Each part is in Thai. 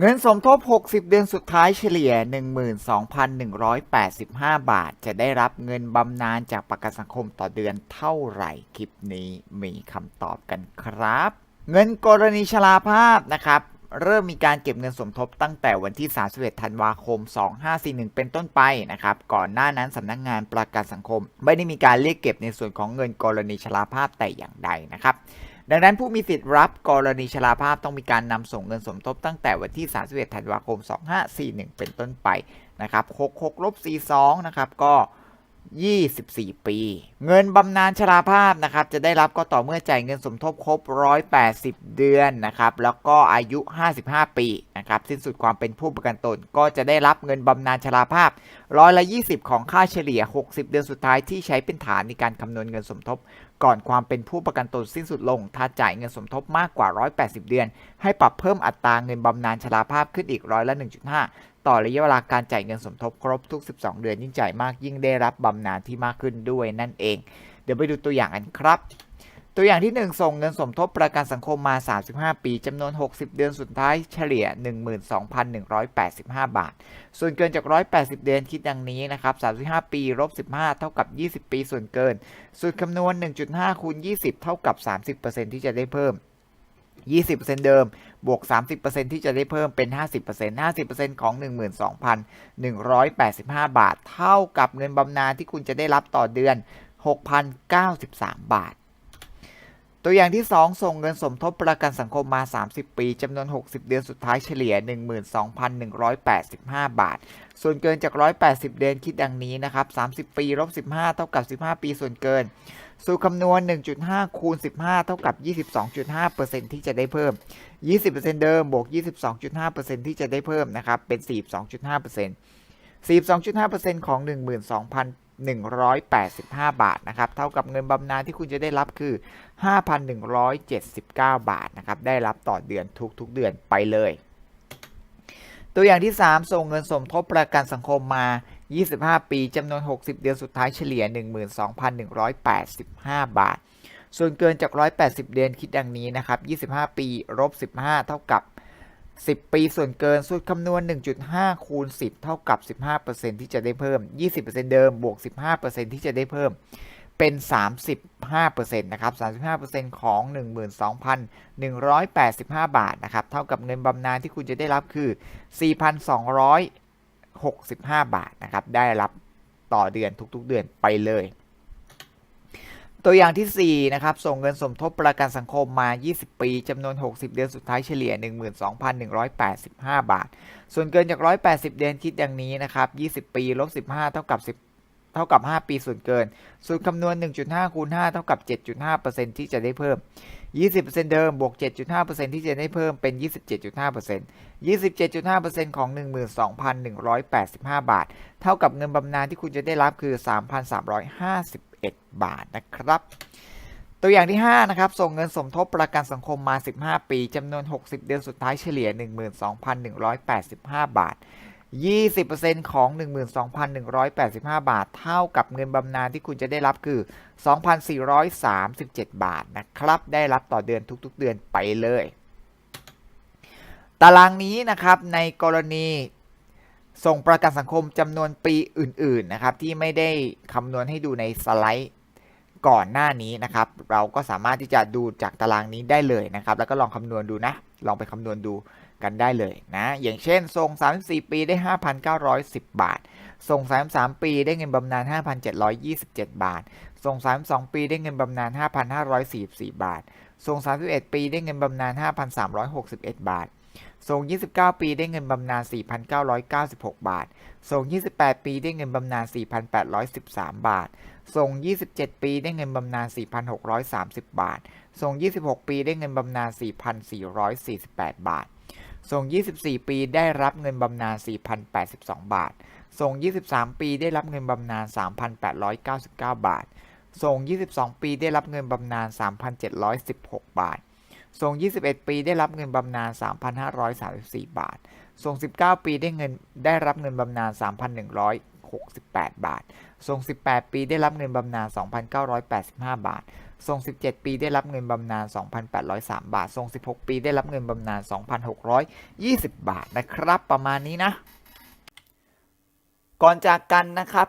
เงินสมทบ 60 เดือนสุดท้ายเฉลี่ย 12,185 บาท จะได้รับเงินบำนาญจากประกันสังคมต่อเดือนเท่าไหร่ คลิปนี้มีคำตอบกันครับ เงินกรณีชราภาพนะครับ เริ่มมีการเก็บเงินสมทบตั้งแต่วันที่ 31 ธันวาคม 2541 เป็นต้นไปนะครับ ก่อนหน้านั้นสำนักงานประกันสังคม ไม่ได้มีการเรียกเก็บในส่วนของเงินกรณีชราภาพแต่อย่างใดนะครับ ดังนั้นผู้มีสิทธิ์รับกรณีชราภาพต้องมีการนำส่งเงินสมทบตั้งแต่วันที่ 31 ธันวาคม 2541 เป็นต้นไปนะครับ66ลบ42นะครับก็ 24 ปี เงินบำนาญชราภาพนะครับจะได้รับก็ต่อเมื่อจ่ายเงินสมทบครบ 180 เดือนนะครับแล้วก็อายุ 55 ปีนะครับสิ้นสุดความเป็นผู้ประกันตน ก็จะได้รับเงินบำนาญชราภาพร้อยละ 20 ของค่าเฉลี่ย 60 เดือนสุดท้ายที่ใช้เป็นฐานในการคำนวณเงินสมทบก่อนความเป็นผู้ประกันตนสิ้นสุดลง ถ้าจ่ายเงินสมทบมากกว่า 180 เดือน ให้ปรับเพิ่มอัตราเงินบำนาญชราภาพขึ้นอีกร้อยละ 1.5 ต่อระยะเวลาการจ่ายเงินสมทบครบทุก 12 เดือนยิ่งจ่ายมากยิ่งได้รับบำนาญที่มากขึ้นด้วยนั่นเอง เดี๋ยวไปดูตัวอย่างกันครับ ตัวอย่างที่ 1 ส่งเงินสมทบประกันสังคมมา 35 ปีจำนวน 60 เดือนสุดท้ายเฉลี่ย 12,185 บาท ส่วนเกินจาก 180 เดือนคิดดังนี้นะครับ 35 ปีลบ15 เท่ากับ 20 ปีส่วนเกิน สูตรคำนวณ 1.5 คูณ 20 เท่ากับ 30%ที่จะได้เพิ่ม 20%เดิม บวก 30%ที่จะได้เพิ่มเป็น 50% 50%ของ 12,185 บาท เท่ากับเงินบำนาญที่คุณจะได้รับต่อเดือน 6,093 บาท ตัวอย่างที่ 2 ส่งเงินสมทบประกันสังคมมา 30 ปีจำนวน 60 เดือนสุดท้ายเฉลี่ย 12,185 บาท ส่วนเกินจาก 180 เดือนคิดดังนี้นะครับ 30 ปีลบ15 เท่ากับ 15 ปีส่วนเกิน สูตรคำนวณ 1.5 คูณ 15 เท่ากับ 22.5%ที่จะได้เพิ่ม 20%เดิมบวก 22.5%ที่จะได้เพิ่มนะครับ เป็น 42.5% 42.5%ของ 12,000 1,185 บาทนะครับ เท่ากับเงินบำนาญที่คุณจะได้รับคือ 5,179 บาทนะครับ ได้รับต่อเดือนทุกๆเดือนไปเลย ตัวอย่างที่ 3 ส่งเงินสมทบประกันสังคมมา 25 ปีจำนวน 60 เดือนสุดท้ายเฉลี่ย 12,185 บาท ส่วนเกินจาก 180 เดือนคิดดังนี้นะครับ 25 ปีลบ15 เท่ากับ 10 ปีส่วนเกินสูตรคำนวณ 1.5 คูณ 10 เท่ากับ 15%ที่จะได้เพิ่ม 20%เดิมบวก 15%ที่จะได้เพิ่มเป็น 35%นะครับ 35%ของ 12,185 บาทนะครับ เท่ากับเงินบำนาญที่คุณจะได้รับคือ 4,265 บาทนะครับ ได้รับต่อเดือนทุกๆเดือนไปเลย ตัวอย่างที่ 4 นะครับ ส่งเงินสมทบประกันสังคมมา 20 ปีจำนวน 60 เดือนสุดท้ายเฉลี่ย 12,185 บาท ส่วนเกินจาก 180 เดือนคิดดังนี้นะครับ 20 ปีลบ 15 เท่ากับ 10 เท่ากับ 5 ปีส่วนเกิน สูตรคำนวณ 1.5 คูณ 5 เท่ากับ 7.5%ที่จะได้เพิ่ม 20%เดิมบวก 7.5%ที่จะได้เพิ่มเป็น 27.5% 27.5%ของ 12,185 บาท เท่ากับเงินบำนาญที่คุณจะได้รับคือ 3,351 บาทนะครับ ตัวอย่างที่ 5 นะครับ ส่งเงินสมทบประกันสังคมมา 15 ปี จำนวน 60 เดือนสุดท้ายเฉลี่ย 12,185 บาท 20%ของ 12,185 บาท เท่ากับเงินบำนาญที่คุณจะได้รับคือ 2,437 บาทนะครับ ได้รับต่อเดือนทุกๆ เดือนไปเลย ตารางนี้นะครับในกรณีส่งประกันสังคมจำนวนปีอื่น ๆ นะครับ ที่ไม่ได้คำนวณให้ดูในสไลด์ ก่อนหน้านี้นะครับ เราก็สามารถที่จะดูจากตารางนี้ได้เลยนะครับ แล้วก็ลองคำนวณดูนะ ลองไปคำนวณดูกันได้เลยนะ อย่างเช่นส่ง34 ปีได้ 5,910 บาทส่ง33 ปีได้เงินบำนาญ 5,727 บาทส่ง32 ปีได้เงินบำนาญ 5,544 บาทส่ง31 ปีได้เงินบำนาญ 5,361 บาท ส่ง29 ปีได้เงินบำนาญ 4,996 บาทส่ง28 ปีได้เงินบำนาญ 4,813 บาทส่ง27 ปีได้เงินบำนาญ 4,630 บาทส่ง26 ปีได้เงินบำนาญ 4,448 บาทส่ง24 ปีได้รับเงินบำนาญ 4,082 บาทส่ง23 ปีได้รับเงินบำนาญ 3,899 บาทส่ง22 ปีได้รับเงินบำนาญ 3,716 บาท ส่ง21 ปีได้รับเงินบำนาญ 3,534 บาทส่ง19 ปีได้เงินได้รับเงินบำนาญ 3,168 บาทส่ง18 ปีได้รับเงินบำนาญ 2,985 บาทส่ง17 ปีได้รับเงินบำนาญ 2,803 บาทส่ง16 ปีได้รับเงินบำนาญ 2,620 บาทนะครับ ประมาณนี้นะ ก่อนจากกันนะครับ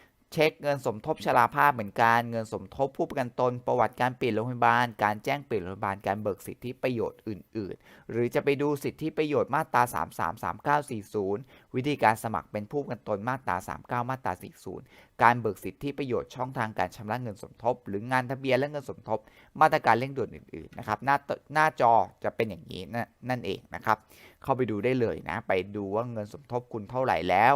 เช็คเงินสมทบชราภาพเหมือนกัน เงินสมทบผู้ประกันตน ประวัติการเปลี่ยนโรงพยาบาล การแจ้งเปลี่ยนโรงพยาบาล การเบิกสิทธิประโยชน์อื่น ๆ หรือจะไปดูสิทธิประโยชน์มาตรา 33 39 40 วิธีการสมัครเป็นผู้ประกันตนมาตรา 39 มาตรา 40 การเบิกสิทธิประโยชน์ช่องทางการชำระเงินสมทบ หรืองานทะเบียนและเงินสมทบ มาตรการเร่งด่วนอื่น ๆ นะครับ หน้าหน้าจอจะเป็นอย่างนี้นั่นเองนะครับ เข้าไปดูได้เลยนะ ไปดูว่าเงินสมทบคุณเท่าไหร่แล้ว